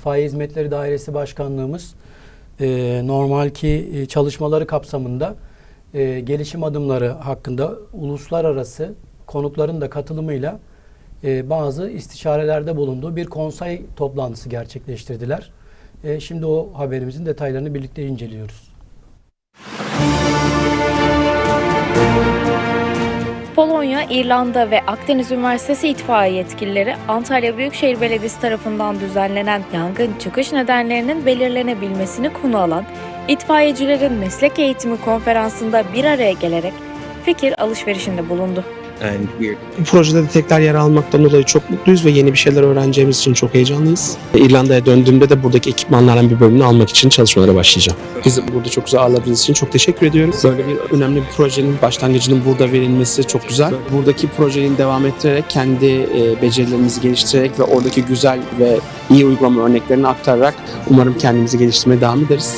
İtfaiye Hizmetleri Dairesi Başkanlığımız e, normalki e, çalışmaları kapsamında e, gelişim adımları hakkında uluslararası konukların da katılımıyla e, bazı istişarelerde bulunduğu bir konsey toplantısı gerçekleştirdiler. E, şimdi o haberimizin detaylarını birlikte inceliyoruz. Polonya, İrlanda ve Akdeniz Üniversitesi itfaiye yetkilileri Antalya Büyükşehir Belediyesi tarafından düzenlenen yangın çıkış nedenlerinin belirlenebilmesini konu alan itfaiyecilerin meslek eğitimi konferansında bir araya gelerek fikir alışverişinde bulundu. Bu projede de tekrar yer almaktan dolayı çok mutluyuz ve yeni bir şeyler öğreneceğimiz için çok heyecanlıyız. İrlanda'ya döndüğümde de buradaki ekipmanların bir bölümünü almak için çalışmalara başlayacağım. Bizi burada çok güzel ağırladığınız için çok teşekkür ediyorum. Böyle bir önemli bir projenin başlangıcının burada verilmesi çok güzel. Buradaki projeyi devam ettirerek kendi e, becerilerimizi geliştirerek ve oradaki güzel ve iyi uygulama örneklerini aktararak umarım kendimizi geliştirmeye devam ederiz.